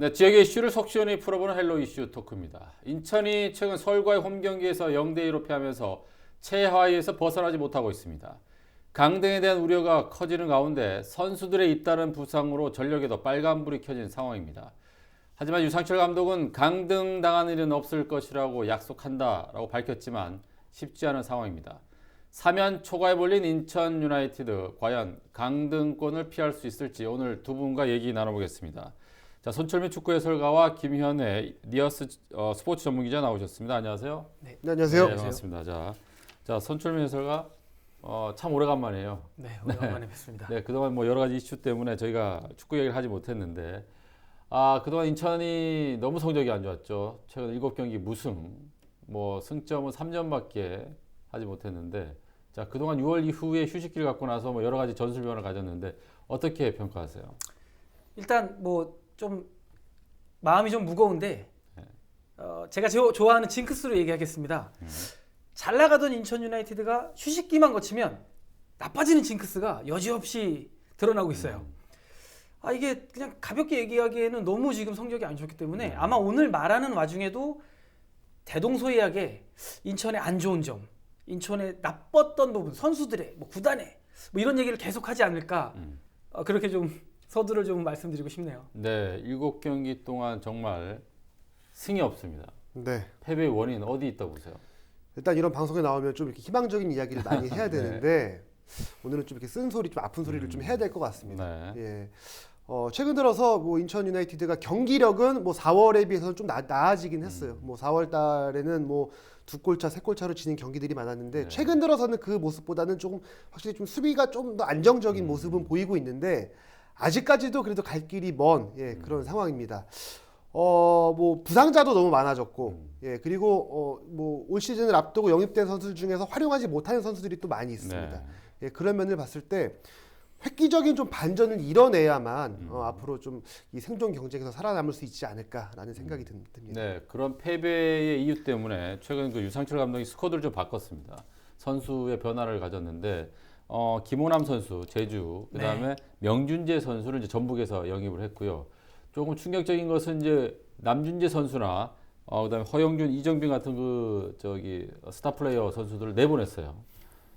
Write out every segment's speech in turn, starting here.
네, 지역의 이슈를 속 시원히 풀어보는 헬로 이슈 토크입니다. 인천이 최근 서울과의 홈 경기에서 0대 2로 패하면서 최하위에서 벗어나지 못하고 있습니다. 강등에 대한 우려가 커지는 가운데 선수들의 잇따른 부상으로 전력에도 빨간불이 켜진 상황입니다. 하지만 유상철 감독은 강등 당한 일은 없을 것이라고 약속한다라고 밝혔지만 쉽지 않은 상황입니다. 3연 초과에 몰린 인천 유나이티드 과연 강등권을 피할 수 있을지 오늘 두 분과 얘기 나눠보겠습니다. 자, 손철민 축구 해설가와 김현애 니어스 어, 스포츠 전문 기자 나오셨습니다. 안녕하세요. 네, 안녕하세요. 네, 반갑습니다. 자, 자 손철민 해설가 어, 참 오래간만이에요. 네, 오랜만에 뵙습니다. 네, 그동안 뭐 여러 가지 이슈 때문에 저희가 축구 얘기를 하지 못했는데 아 그동안 인천이 너무 성적이 안 좋았죠. 최근 7경기 무승, 뭐 승점은 3점밖에 하지 못했는데 자 그동안 6월 이후에 휴식기를 갖고 나서 뭐 여러 가지 전술 변화를 가졌는데 어떻게 평가하세요? 일단 뭐 좀 마음이 좀 무거운데 네. 어, 제가 저, 좋아하는 징크스로 얘기하겠습니다. 음. 잘 나가던 인천 유나이티드가 휴식기만 거치면 나빠지는 징크스가 여지없이 드러나고 있어요. 음. 아 이게 그냥 가볍게 얘기하기에는 너무 지금 성적이 안 좋기 때문에 네. 아마 오늘 말하는 와중에도 대동소이하게 인천의 안 좋은 점, 인천의 나빴던 부분, 선수들의 뭐 구단의 뭐 이런 얘기를 계속 하지 않을까 음. 어, 그렇게 좀 서두를 좀 말씀드리고 싶네요. 네, 7경기 동안 정말 승이 없습니다. 네. 패배의 원인 어디 있다고 보세요? 일단 이런 방송에 나오면 좀 이렇게 희망적인 이야기를 많이 해야 되는데 오늘은 좀 이렇게 쓴 소리, 좀 아픈 소리를 좀 해야 될 것 같습니다. 네. 예. 어, 최근 들어서 뭐 인천 유나이티드가 경기력은 뭐 4월에 비해서는 좀 나, 나아지긴 했어요. 뭐 4월 달에는 뭐 두 골차, 세 골차로 지는 경기들이 많았는데 네. 최근 들어서는 그 모습보다는 조금 확실히 좀 수비가 좀 더 안정적인 음. 모습은 보이고 있는데 아직까지도 그래도 갈 길이 먼 예, 음. 그런 상황입니다. 어, 뭐 부상자도 너무 많아졌고 음. 예, 그리고 어, 뭐 올 시즌을 앞두고 영입된 선수들 중에서 활용하지 못하는 선수들이 또 많이 있습니다. 네. 예, 그런 면을 봤을 때 획기적인 좀 반전을 이뤄내야만 음. 어, 앞으로 좀 이 생존 경쟁에서 살아남을 수 있지 않을까라는 생각이 듭- 듭니다. 네, 그런 패배의 이유 때문에 최근 그 유상철 감독이 스쿼드를 좀 바꿨습니다. 선수의 변화를 가졌는데 어, 김호남 선수 제주 그다음에 명준재 선수를 이제 전북에서 영입을 했고요. 조금 충격적인 것은 이제 남준재 선수나 어, 그다음에 허영준, 이정빈 같은 그 저기 스타 플레이어 선수들을 내보냈어요.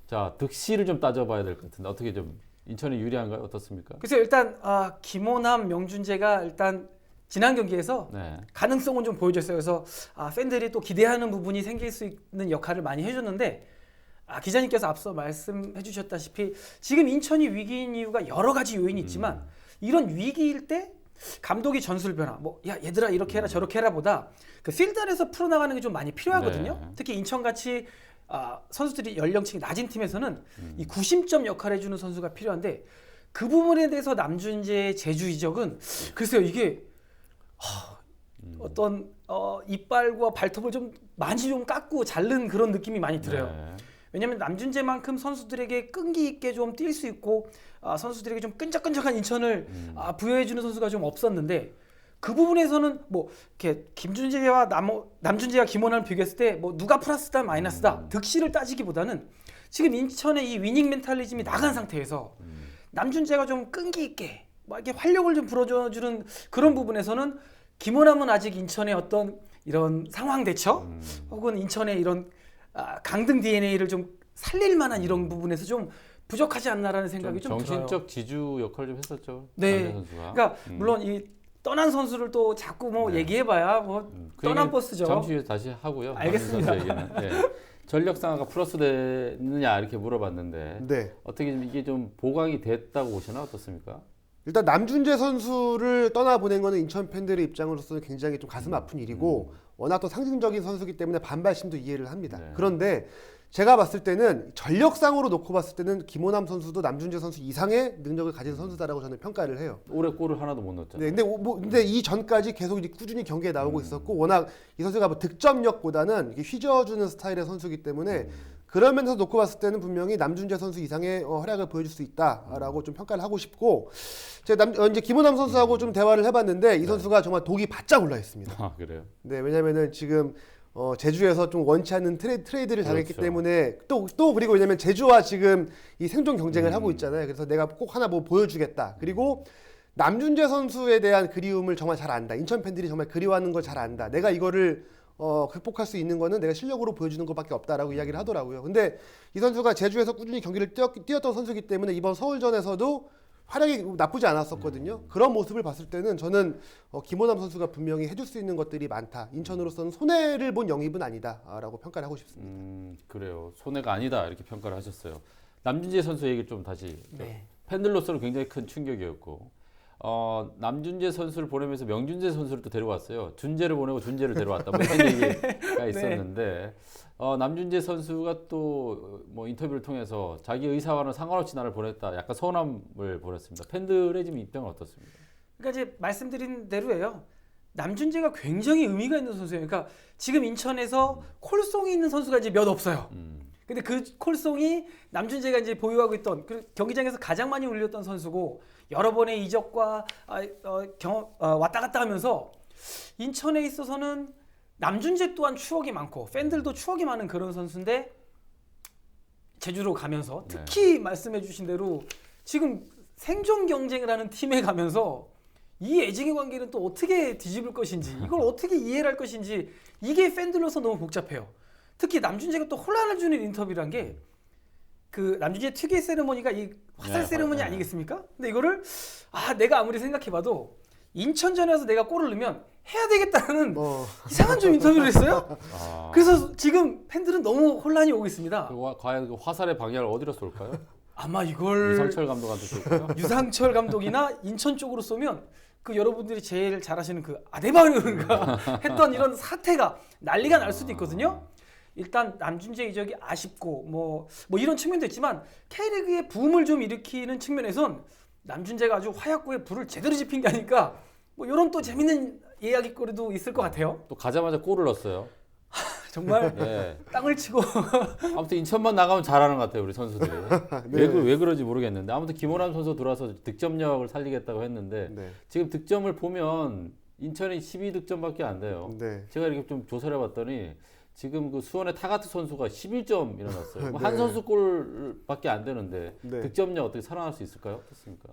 자, 득실을 좀 따져봐야 될 것 같은데 어떻게 좀 인천이 유리한가요? 어떻습니까? 그래서 일단 아, 김호남, 명준재가 일단 지난 경기에서 네, 가능성은 좀 보여줬어요. 그래서 아, 팬들이 또 기대하는 부분이 생길 수 있는 역할을 많이 해줬는데 아, 기자님께서 앞서 말씀해 주셨다시피 지금 인천이 위기인 이유가 여러 가지 요인이 있지만 이런 위기일 때 감독이 전술 변화, 뭐 야 얘들아 이렇게 해라 저렇게 해라 보다 그 필드 안에서 풀어나가는 게 좀 많이 필요하거든요. 네. 특히 인천 같이 아, 선수들이 연령층이 낮은 팀에서는 이 구심점 역할을 해주는 선수가 필요한데 그 부분에 대해서 남준재의 제주 이적은 글쎄요 이게 하, 어떤 어, 이빨과 발톱을 좀 많이 좀 깎고 자른 그런 느낌이 많이 들어요. 네. 왜냐하면 남준재만큼 선수들에게 끈기 있게 좀 뛸 수 있고 아, 선수들에게 좀 끈적끈적한 인천을 음. 아, 부여해주는 선수가 좀 없었는데 그 부분에서는 뭐 이렇게 김준재와 남, 남준재와 김원환을 비교했을 때 뭐 누가 플러스다 마이너스다 음. 득실을 따지기보다는 지금 인천의 이 위닝 멘탈리즘이 나간 상태에서 음. 남준재가 좀 끈기 있게 막 이렇게 활력을 좀 불어줘주는 그런 부분에서는 김원함은 아직 인천의 어떤 이런 상황 대처 음. 혹은 인천의 이런 아, 강등 DNA를 좀 살릴 만한 이런 부분에서 좀 부족하지 않나라는 생각이 좀, 들어요. 정신적 지주 역할을 좀 했었죠. 네. 그러니까 음. 물론 이 떠난 선수를 또 자꾸 뭐 네. 얘기해봐야 뭐 음, 그 떠난 버스죠. 잠시 후에 다시 하고요. 알겠습니다. 네. 전력 상황가 플러스 되느냐 이렇게 물어봤는데 네. 어떻게 좀 이게 좀 보강이 됐다고 보시나 어떻습니까? 일단 남준재 선수를 떠나보낸 거는 인천 팬들의 입장으로서는 굉장히 좀 가슴 아픈 일이고 워낙 또 상징적인 선수기 때문에 반발심도 이해를 합니다. 네. 그런데 제가 봤을 때는 전력상으로 놓고 봤을 때는 김호남 선수도 남준재 선수 이상의 능력을 가진 선수다라고 저는 평가를 해요. 올해 골을 하나도 못 넣었잖아요. 네, 근데 오- 뭐 근데 이 전까지 계속 이제 꾸준히 경기에 나오고 있었고 워낙 이 선수가 뭐 득점력보다는 휘저어주는 스타일의 선수기 때문에 그런 면에서 놓고 봤을 때는 분명히 남준재 선수 이상의 어, 활약을 보여줄 수 있다라고 좀 평가를 하고 싶고 제가 남, 어, 이제 김호남 선수하고 좀 대화를 해봤는데 이 선수가 정말 독이 바짝 올라 있습니다. 아 그래요. 네, 왜냐면은 지금 어, 제주에서 좀 원치 않는 트레, 트레이드를 당했기 그렇죠. 때문에 또, 또 그리고 왜냐면 제주와 지금 이 생존 경쟁을 음. 하고 있잖아요. 그래서 내가 꼭 하나 뭐 보여주겠다. 그리고 남준재 선수에 대한 그리움을 정말 잘 안다. 인천 팬들이 정말 그리워하는 걸 잘 안다. 내가 이거를 어, 극복할 수 있는 거는 내가 실력으로 보여주는 것밖에 없다라고 이야기를 하더라고요. 근데 이 선수가 제주에서 꾸준히 경기를 뛰었, 뛰었던 선수이기 때문에 이번 서울전에서도 활약이 나쁘지 않았었거든요. 그런 모습을 봤을 때는 저는 어, 김호남 선수가 분명히 해줄 수 있는 것들이 많다. 인천으로서는 손해를 본 영입은 아니다라고 평가를 하고 싶습니다. 음, 그래요. 손해가 아니다 이렇게 평가를 하셨어요. 남준재 선수 얘기 좀 다시 네. 팬들로서는 굉장히 큰 충격이었고 어, 남준재 선수를 보내면서 명준재 선수를 또 데려왔어요. 준재를 보내고 준재를 데려왔다. 뭐 이런 얘기가 있었는데 어, 남준재 선수가 또 뭐 인터뷰를 통해서 자기 의사와는 상관없이 나를 보냈다. 약간 서운함을 보냈습니다. 팬들의 지금 입장은 어떻습니까? 그러니까 이제 말씀드린 대로예요. 남준재가 굉장히 의미가 있는 선수예요. 그러니까 지금 인천에서 콜송이 있는 선수가 이제 몇 없어요. 음, 근데 그 콜송이 남준재가 이제 보유하고 있던 그 경기장에서 가장 많이 울렸던 선수고 여러 번의 이적과 아, 어, 경험 어, 왔다 갔다 하면서 인천에 있어서는 남준재 또한 추억이 많고 팬들도 추억이 많은 그런 선수인데 제주로 가면서 네. 특히 말씀해주신 대로 지금 생존 경쟁을 하는 팀에 가면서 이 애증의 관계는 또 어떻게 뒤집을 것인지 이걸 어떻게 이해를 할 것인지 이게 팬들로서 너무 복잡해요. 특히 남준재가 또 혼란을 주는 인터뷰란 게 그 남준재 특유의 세레모니가 이 화살 네, 세레모니 네. 아니겠습니까? 근데 이거를 아 내가 아무리 생각해봐도 인천전에서 내가 골을 넣으면 해야 되겠다는 어, 이상한 좀 인터뷰를 했어요. 아, 그래서 지금 팬들은 너무 혼란이 오고 있습니다. 그 와- 과연 그 화살의 방향을 어디로 쏠까요? 아마 이걸 유상철 감독한테 쏠까요? 유상철 감독이나 인천 쪽으로 쏘면 그 여러분들이 제일 잘 아시는 그 아데바요가 했던 이런 사태가 난리가 날 수도 있거든요. 일단 남준재 이적이 아쉽고 뭐, 뭐 이런 측면도 있지만 K리그의 붐을 좀 일으키는 측면에선 남준재가 아주 화약고에 불을 제대로 지핀 게 아닐까 뭐 이런 또 재밌는 이야기거리도 있을 것 같아요. 또 가자마자 골을 넣었어요. 정말 네. 땅을 치고 아무튼 인천만 나가면 잘하는 것 같아요 우리 선수들이. 네. 왜, 그, 왜 그런지 모르겠는데 아무튼 김호남 선수 들어와서 득점력을 살리겠다고 했는데 네, 지금 득점을 보면 인천이 12득점밖에 안 돼요. 네. 제가 이렇게 좀 조사를 해봤더니 지금 그 수원의 타가트 선수가 11점 일어났어요. 네. 선수 골밖에 안 되는데 네. 득점력 어떻게 살아날 수 있을까요? 어떻습니까?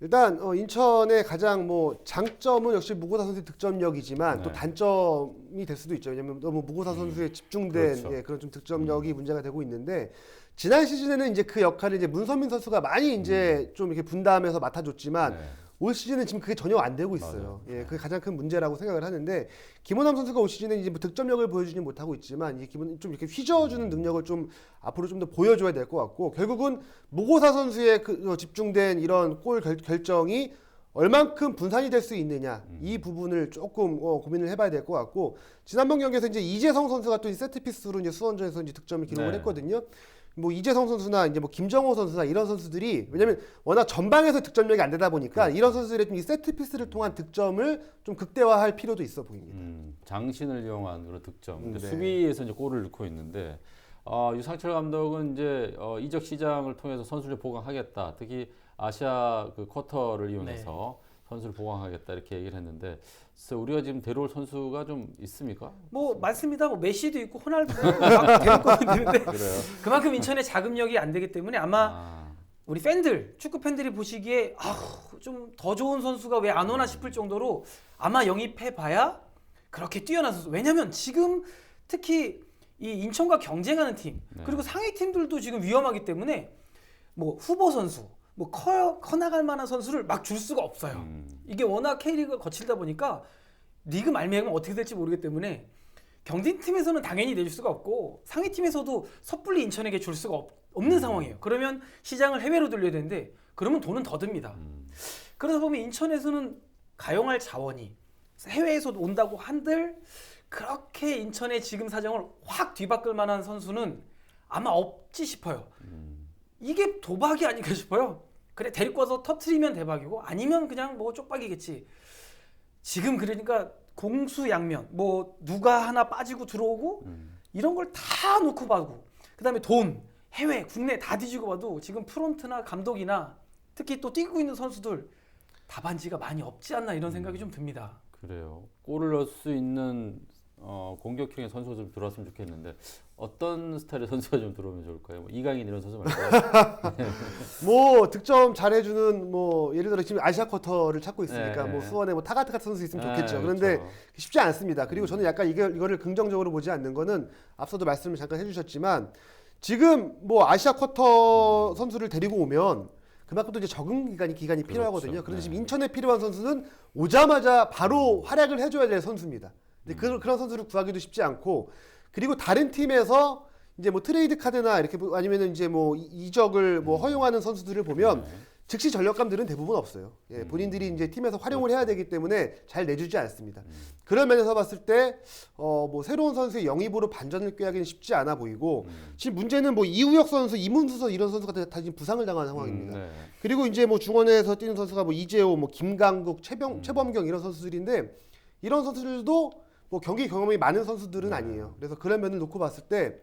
일단 어, 인천의 가장 뭐 장점은 역시 무고사 선수의 득점력이지만 또 네. 단점이 될 수도 있죠. 왜냐하면 너무 무고사 선수의 집중된 그렇죠. 예, 그런 좀 득점력이 문제가 되고 있는데 지난 시즌에는 이제 그 역할을 이제 문선민 선수가 많이 이제 좀 이렇게 분담해서 맡아줬지만 네. 올 시즌은 지금 그게 전혀 안 되고 있어요. 예, 그게 가장 큰 문제라고 생각을 하는데 김호남 선수가 올 시즌에 이제 뭐 득점력을 보여주지 못하고 있지만 이 기분 좀 이렇게 휘저어주는 능력을 좀 앞으로 좀 더 보여줘야 될 것 같고 결국은 무고사 선수의 그 어, 집중된 이런 골 결, 결정이 얼만큼 분산이 될 수 있느냐 이 부분을 조금 어, 고민을 해봐야 될 것 같고 지난번 경기에서 이제 이재성 선수가 또 이 세트피스로 이제 수원전에서 이제 득점을 기록을 네. 했거든요. 뭐 이재성 선수나 이제 뭐 김정호 선수나 이런 선수들이 왜냐면 워낙 전방에서 득점력이 안 되다 보니까 그렇죠. 이런 선수들의 좀 이 세트 피스를 통한 득점을 좀 극대화할 필요도 있어 보입니다. 음, 장신을 이용한 그런 득점. 음, 근데 네. 수비에서 이제 골을 넣고 있는데 어, 유상철 감독은 이제 어, 이적 시장을 통해서 선수를 보강하겠다. 특히 아시아 그 쿼터를 이용해서 네. 선수를 보강하겠다 이렇게 얘기를 했는데 그래서 우리가 지금 데려올 선수가 좀 있습니까? 뭐 많습니다. 뭐 메시도 있고 호날두도 막 데리고 있는데 그래요. 그만큼 인천의 자금력이 안 되기 때문에 아마 아, 우리 팬들 축구 팬들이 보시기에 아좀 더 좋은 선수가 왜 안 오나 싶을 정도로 아마 영입해 봐야 그렇게 뛰어난 선수. 왜냐면 지금 특히 이 인천과 경쟁하는 팀 네. 그리고 상위 팀들도 지금 위험하기 때문에 뭐 후보 선수 뭐 커, 커 나갈 만한 선수를 막 줄 수가 없어요. 음, 이게 워낙 K리그가 거칠다 보니까 리그 말미암아 어떻게 될지 모르기 때문에 경진 팀에서는 당연히 내줄 수가 없고 상위 팀에서도 섣불리 인천에게 줄 수가 없, 없는 상황이에요. 그러면 시장을 해외로 돌려야 되는데 그러면 돈은 더 듭니다. 음. 그러다 보면 인천에서는 가용할 자원이 해외에서 온다고 한들 그렇게 인천의 지금 사정을 확 뒤바꿀 만한 선수는 아마 없지 싶어요. 이게 도박이 아닐까 싶어요. 그래 데리고 와서 터트리면 대박이고 아니면 그냥 뭐 쪽박이겠지. 지금 그러니까 공수양면 뭐 누가 하나 빠지고 들어오고 이런 걸 다 놓고 봐도 그다음에 돈 해외 국내 다 뒤지고 봐도 지금 프론트나 감독이나 특히 또 뛰고 있는 선수들 답안지가 많이 없지 않나 이런 생각이 좀 듭니다. 그래요. 골을 넣을 수 있는 어, 공격형의 선수가 좀 들어왔으면 좋겠는데 어떤 스타일의 선수가 좀 들어오면 좋을까요? 뭐 이강인 이런 선수 말고 뭐 득점 잘해주는 뭐 예를 들어 지금 아시아 쿼터를 찾고 있으니까 네. 뭐 수원에 뭐 타가트 같은 선수 있으면 좋겠죠. 아, 그런데 그렇죠. 쉽지 않습니다. 그리고 저는 약간 이걸, 이거를 긍정적으로 보지 않는 거는 앞서도 말씀을 잠깐 해주셨지만 지금 뭐 아시아 쿼터 선수를 데리고 오면 그만큼 또 이제 적응 기간이 기간이 그렇죠. 필요하거든요. 그런데 네. 지금 인천에 필요한 선수는 오자마자 바로 활약을 해줘야 될 선수입니다. 근데 그, 그런 선수를 구하기도 쉽지 않고 그리고 다른 팀에서 이제 뭐 트레이드 카드나 이렇게 뭐 아니면은 이제 뭐 이- 이적을 뭐 허용하는 선수들을 보면 네. 즉시 전력감들은 대부분 없어요. 예, 음. 본인들이 이제 팀에서 활용을 해야 되기 때문에 잘 내주지 않습니다. 음. 그런 면에서 봤을 때, 어, 뭐, 새로운 선수의 영입으로 반전을 꾀하기는 쉽지 않아 보이고, 음. 지금 문제는 뭐, 이우혁 선수, 이문수 선수 이런 선수가 다, 다 지금 부상을 당한 상황입니다. 음, 네. 그리고 이제 뭐, 중원에서 뛰는 선수가 뭐, 이재호, 뭐, 김강국, 최병, 음. 최범경 이런 선수들인데, 이런 선수들도 뭐, 경기 경험이 많은 선수들은 네. 아니에요. 그래서 그런 면을 놓고 봤을 때,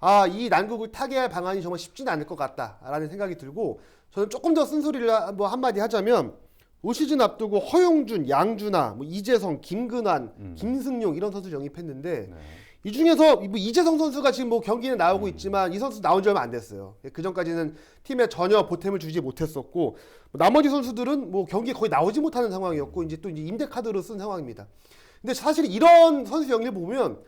아, 이 난국을 타개할 방안이 정말 쉽진 않을 것 같다라는 생각이 들고 저는 조금 더 쓴소리를 하- 뭐 한마디 하자면 올 시즌 앞두고 허용준, 양준하, 뭐 이재성, 김근환, 음. 김승용 이런 선수 영입했는데 네. 이 중에서 뭐 이재성 선수가 지금 뭐 경기에 나오고 있지만 이 선수 나온 지 얼마 안 됐어요. 그 전까지는 팀에 전혀 보탬을 주지 못했었고 뭐 나머지 선수들은 뭐 경기에 거의 나오지 못하는 상황이었고 이제 또 이제 임대 카드로 쓴 상황입니다. 근데 사실 이런 선수 영입 보면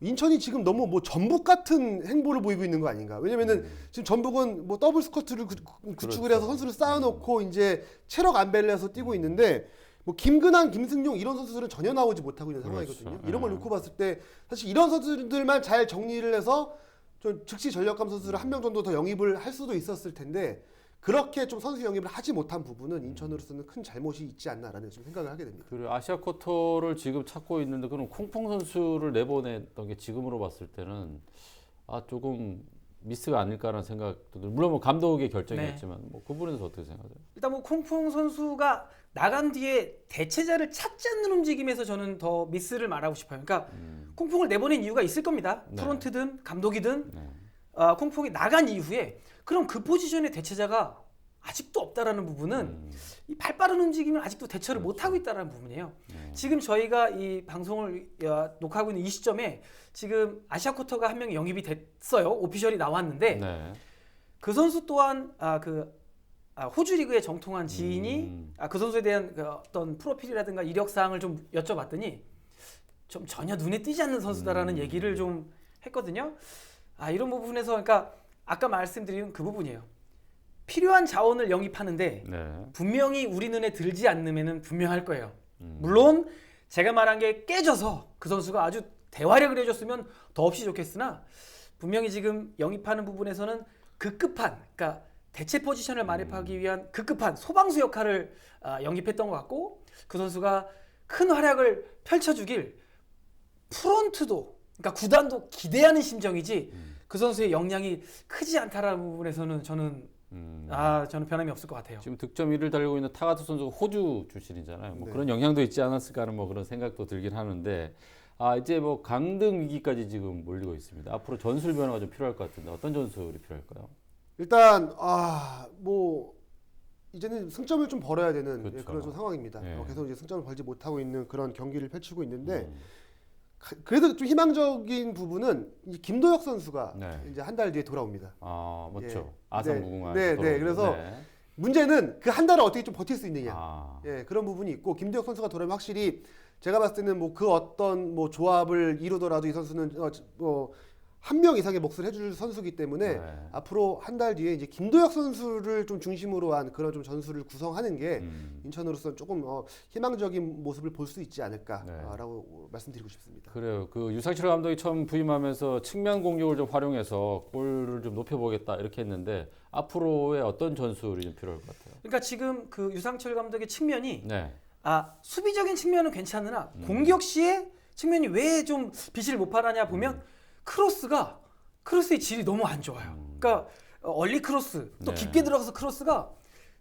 인천이 지금 너무 뭐 전북 같은 행보를 보이고 있는 거 아닌가? 왜냐면은 지금 전북은 뭐 더블 스쿼트를 구, 구축을 그렇죠. 해서 선수를 쌓아놓고 이제 체력 안배를 해서 뛰고 있는데 뭐 김근환, 김승용 이런 선수들은 전혀 나오지 못하고 있는 그렇죠. 상황이거든요. 이런 걸 네. 놓고 봤을 때 사실 이런 선수들만 잘 정리를 해서 좀 즉시 전력감 선수를 한 명 정도 더 영입을 할 수도 있었을 텐데 그렇게 좀 선수 영입을 하지 못한 부분은 인천으로서는 큰 잘못이 있지 않나라는 좀 생각을 하게 됩니다. 그리고 아시아 쿼터를 지금 찾고 있는데 그럼 콩풍 선수를 내보냈던 게 지금으로 봤을 때는 아 조금 미스가 아닐까라는 생각도 들- 물론 뭐 감독의 결정이었지만 뭐 그 부분에서 어떻게 생각하세요? 일단 뭐 콩풍 선수가 나간 뒤에 대체자를 찾지 않는 움직임에서 저는 더 미스를 말하고 싶어요. 그러니까 콩풍을 내보낸 이유가 있을 겁니다. 네. 프론트든 감독이든 네. 아, 콩풍이 나간 이후에 그럼 그 포지션의 대체자가 아직도 없다라는 부분은 음, 이 발빠른 움직임을 아직도 대처를 못 하고 있다라는 부분이에요. 네. 지금 저희가 이 방송을 야, 녹화하고 있는 이 시점에 지금 아시아 쿼터가 한 명이 영입이 됐어요. 오피셜이 나왔는데 네. 그 선수 또한 아, 그 아, 호주 리그의 정통한 지인이 음. 아, 그 선수에 대한 그 어떤 프로필이라든가 이력 사항을 좀 여쭤봤더니 좀 전혀 눈에 띄지 않는 선수다라는 음. 얘기를 좀 했거든요. 아 이런 부분에서 그러니까 아까 말씀드린 그 부분이에요. 필요한 자원을 영입하는데 네. 분명히 우리 눈에 들지 않으면은 분명할 거예요. 음. 물론 제가 말한 게 깨져서 그 선수가 아주 대활약을 해줬으면 더없이 좋겠으나 분명히 지금 영입하는 부분에서는 급급한 그러니까 대체 포지션을 마련하기 위한 급급한 소방수 역할을 아, 영입했던 것 같고 그 선수가 큰 활약을 펼쳐주길 프론트도 그러니까 구단도 기대하는 심정이지 그 선수의 역량이 크지 않다라는 부분에서는 저는 음. 아 저는 변함이 없을 것 같아요. 지금 득점 1위를 달리고 있는 타가트 선수가 호주 출신이잖아요. 뭐 네. 그런 영향도 있지 않았을까 하는 뭐 그런 생각도 들긴 하는데 아 이제 뭐 강등 위기까지 지금 몰리고 있습니다. 앞으로 전술 변화가 좀 필요할 것 같은데 어떤 전술이 필요할까요? 일단 아뭐 이제는 승점을 좀 벌어야 되는 예, 그렇죠. 그런 좀 상황입니다. 네. 어, 계속 이제 승점을 벌지 못하고 있는 그런 경기를 펼치고 있는데 음. 가- 그래도 좀 희망적인 부분은 이 김도혁 선수가 네. 이제 한 달 뒤에 돌아옵니다. 아 맞죠. 예. 아산 네. 무궁화. 네, 네. 그래서 문제는 그 한 달을 어떻게 좀 버틸 수 있느냐. 아, 예, 그런 부분이 있고 김도혁 선수가 돌아오면 확실히 제가 봤을 때는 뭐 그 어떤 뭐 조합을 이루더라도 이 선수는 어, 뭐 한 명 이상의 몫을 해줄 선수기 때문에 네. 앞으로 한 달 뒤에 이제 김도혁 선수를 좀 중심으로 한 그런 좀 전술을 구성하는 게 음. 인천으로서는 조금 어, 희망적인 모습을 볼 수 있지 네. 않을까라고 말씀드리고 싶습니다. 그래요. 그 유상철 감독이 처음 부임하면서 측면 공격을 좀 활용해서 골을 좀 높여보겠다 이렇게 했는데 앞으로의 어떤 전술이 좀 필요할 것 같아요. 그러니까 지금 그 유상철 감독의 측면이 네. 아 수비적인 측면은 괜찮으나 음. 공격 시에 측면이 왜 좀 빛을 못 발하냐 보면 음. 크로스가 크로스의 질이 너무 안 좋아요. 그러니까 어, 얼리 크로스 또 네. 깊게 들어가서 크로스가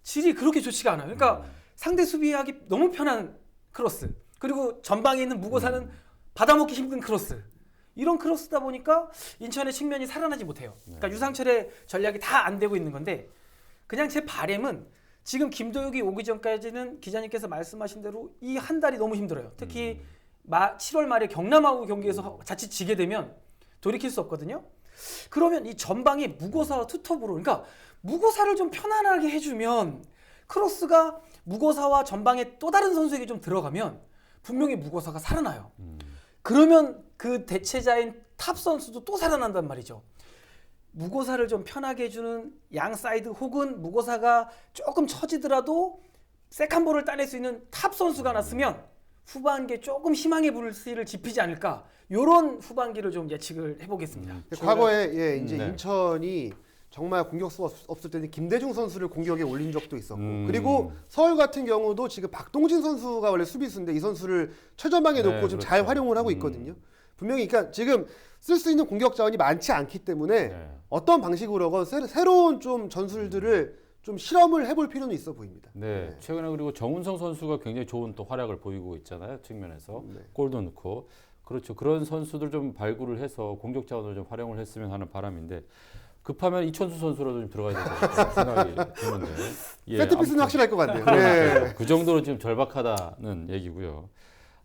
질이 그렇게 좋지가 않아요. 그러니까 음. 상대 수비하기 너무 편한 크로스 그리고 전방에 있는 무고사는 음. 받아먹기 힘든 크로스 이런 크로스다 보니까 인천의 측면이 살아나지 못해요. 네. 그러니까 유상철의 전략이 다 안 되고 있는 건데 그냥 제 바램은 지금 김도혁이 오기 전까지는 기자님께서 말씀하신 대로 이 한 달이 너무 힘들어요. 특히 마, 7월 말에 경남하고 경기에서 자칫 지게 되면 돌이킬 수 없거든요. 그러면 이 전방에 무고사와 투톱으로 그러니까 무고사를 좀 편안하게 해주면 크로스가 무고사와 전방에 또 다른 선수에게 좀 들어가면 분명히 무고사가 살아나요. 그러면 그 대체자인 탑 선수도 또 살아난단 말이죠. 무고사를 좀 편하게 해주는 양 사이드 혹은 무고사가 조금 처지더라도 세컨볼을 따낼 수 있는 탑 선수가 났으면 후반기에 조금 희망의 불씨를 지피지 않을까 이런 후반기를 좀 예측을 해보겠습니다. 과거에 예, 이제 네. 인천이 정말 공격수가 없- 없을 때는 김대중 선수를 공격에 올린 적도 있었고 음. 그리고 서울 같은 경우도 지금 박동진 선수가 원래 수비수인데 이 선수를 최전방에 네, 놓고 좀잘 그렇죠. 활용을 하고 음. 있거든요. 분명히 그러니까 지금 쓸 수 있는 공격 자원이 많지 않기 때문에 네. 어떤 방식으로건 새, 새로운 좀 전술들을 좀 실험을 해볼 필요는 있어 보입니다. 네, 최근에 그리고 정운성 선수가 굉장히 좋은 또 활약을 보이고 있잖아요. 측면에서 네. 골도 넣고 그렇죠. 그런 선수들 좀 발굴을 해서 공격 자원을 좀 활용을 했으면 하는 바람인데 급하면 이천수 선수라도 좀 들어가야 않을까 생각이 드는데. 예, 세트피스는 확실할 것 같네요. 그러니까요. 네. 그 정도로 지금 절박하다는 얘기고요.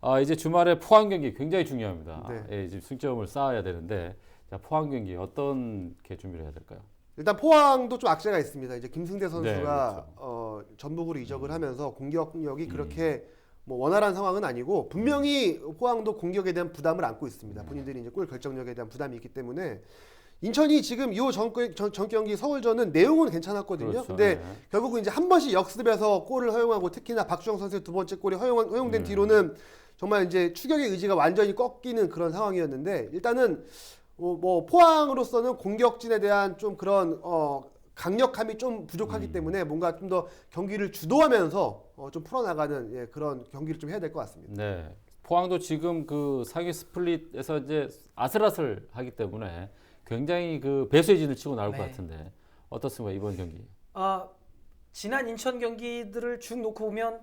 아 이제 주말에 포항 경기 굉장히 중요합니다. 네. 예, 지금 승점을 쌓아야 되는데 자, 포항 경기 어떤 게 준비를 해야 될까요? 일단 포항도 좀 악재가 있습니다. 이제 김승대 선수가 네, 그렇죠. 어, 전북으로 이적을 하면서 공격력이 음. 그렇게 뭐 원활한 상황은 아니고 분명히 포항도 공격에 대한 부담을 안고 있습니다. 본인들이 이제 골 결정력에 대한 부담이 있기 때문에 인천이 지금 이전 전, 전 경기 서울전은 내용은 괜찮았거든요. 그렇죠. 근데 네. 결국은 이제 한 번씩 역습에서 골을 허용하고 특히나 박주영 선수의 두 번째 골이 허용, 허용된 음. 뒤로는 정말 이제 추격의 의지가 완전히 꺾이는 그런 상황이었는데 일단은 어, 뭐 포항으로서는 공격진에 대한 좀 그런 어 강력함이 좀 부족하기 음. 때문에 뭔가 좀 더 경기를 주도하면서 어, 좀 풀어나가는 예, 그런 경기를 좀 해야 될 것 같습니다. 네. 포항도 지금 그 상위 스플릿에서 이제 아슬아슬하기 때문에 굉장히 그 배수의 진을 치고 나올 것 네. 같은데 어떻습니까 이번 경기? 아 지난 인천 경기들을 쭉 놓고 보면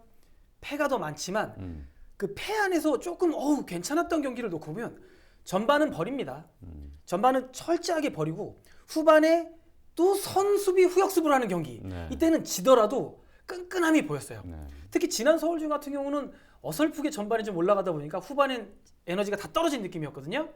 패가 더 많지만 음, 그패 안에서 조금 어우 괜찮았던 경기를 놓고 보면 전반은 버립니다. 음. 전반은 철저하게 버리고 후반에 또 선수비 후역습을 하는 경기. 네. 이때는 지더라도 끈끈함이 보였어요. 네. 특히 지난 서울중 같은 경우는 어설프게 전반에 좀 올라가다 보니까 후반엔 에너지가 다 떨어진 느낌이었거든요.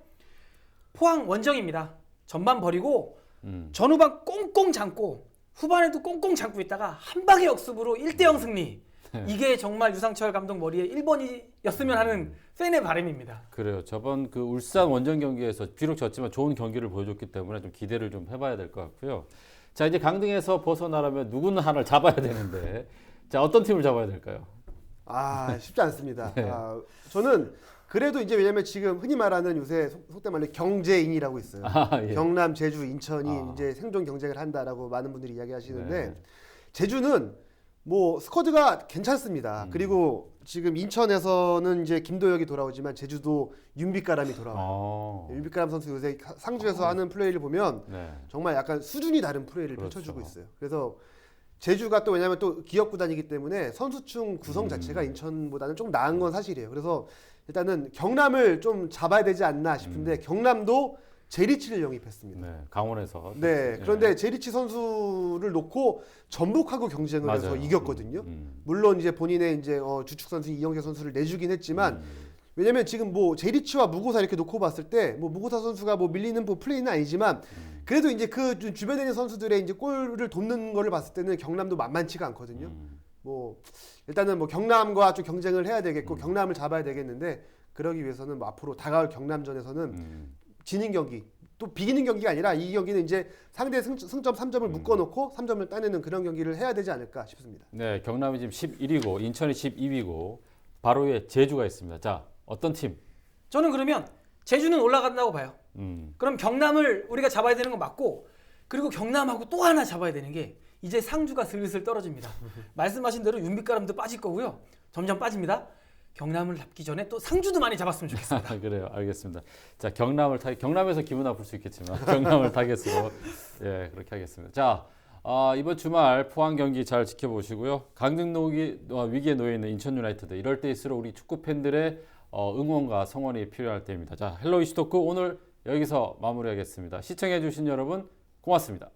포항 원정입니다. 전반 버리고 음. 전후반 꽁꽁 잠고 후반에도 꽁꽁 잠고 있다가 한 방의 역습으로 1대0 승리. 네. 이게 정말 유상철 감독 머리에 1번이 었으면 하는 팬의 바람입니다. 그래요. 저번 그 울산 원정 경기에서 비록 졌지만 좋은 경기를 보여줬기 때문에 좀 기대를 좀 해봐야 될 것 같고요. 자 이제 강등에서 벗어나려면 누구는 하나를 잡아야 되는데 자 어떤 팀을 잡아야 될까요? 아 쉽지 않습니다. 네. 아, 저는 그래도 이제 왜냐면 지금 흔히 말하는 요새 속- 속된 말로 경제인이라고 있어요. 아, 예. 경남, 제주, 인천이 아. 이제 생존 경쟁을 한다라고 많은 분들이 이야기하시는데 네. 제주는 뭐 스쿼드가 괜찮습니다. 음. 그리고 지금 인천에서는 이제 김도혁이 돌아오지만 제주도 윤빛가람이 돌아와요. 어. 윤빛가람 선수 요새 상주에서 하는 플레이를 보면 네. 정말 약간 수준이 다른 플레이를 그렇죠. 펼쳐주고 있어요. 그래서 제주가 또 왜냐하면 또 기업 구단이기 때문에 선수층 구성 음. 자체가 인천보다는 좀 나은 건 사실이에요. 그래서 일단은 경남을 좀 잡아야 되지 않나 싶은데 경남도 제리치를 영입했습니다. 네. 강원에서. 네, 그런데 제리치 선수를 놓고 전북하고 경쟁을 해서 맞아요. 이겼거든요. 음. 물론 이제 본인의 이제 어, 주축 선수 이영재 선수를 내주긴 했지만 음. 왜냐면 지금 뭐 제리치와 무고사 이렇게 놓고 봤을 때 뭐 무고사 선수가 뭐 밀리는 뭐 플레이는 아니지만 그래도 이제 그 주- 주변에 있는 선수들의 이제 골을 돕는 거를 봤을 때는 경남도 만만치가 않거든요. 음. 뭐 일단은 뭐 경남과 좀 경쟁을 해야 되겠고 음. 경남을 잡아야 되겠는데 그러기 위해서는 뭐 앞으로 다가올 경남전에서는 음. 지는 경기 또 비기는 경기가 아니라 이 경기는 이제 상대 승, 승점 3점을 음. 묶어놓고 3점을 따내는 그런 경기를 해야 되지 않을까 싶습니다. 네, 경남이 지금 11위고 인천이 12위고 바로 위에 제주가 있습니다. 자, 어떤 팀? 저는 그러면 제주는 올라간다고 봐요. 음. 그럼 경남을 우리가 잡아야 되는 건 맞고 그리고 경남하고 또 하나 잡아야 되는 게 이제 상주가 슬슬 떨어집니다. 말씀하신 대로 윤빛가람도 빠질 거고요. 점점 빠집니다. 경남을 잡기 전에 또 상주도 많이 잡았으면 좋겠습니다. 아, 그래요. 알겠습니다. 자, 경남을 타 경남에서 기분 나쁠 수 있겠지만 경남을 타겟으로 예, 그렇게 하겠습니다. 자, 아, 이번 주말 포항 경기 잘 지켜보시고요. 강등 노기, 어, 위기에 놓여 있는 인천 유나이티드 이럴 때일수록 우리 축구 팬들의 어, 응원과 성원이 필요할 때입니다. 자, 헬로 이슈토크 오늘 여기서 마무리하겠습니다. 시청해 주신 여러분 고맙습니다.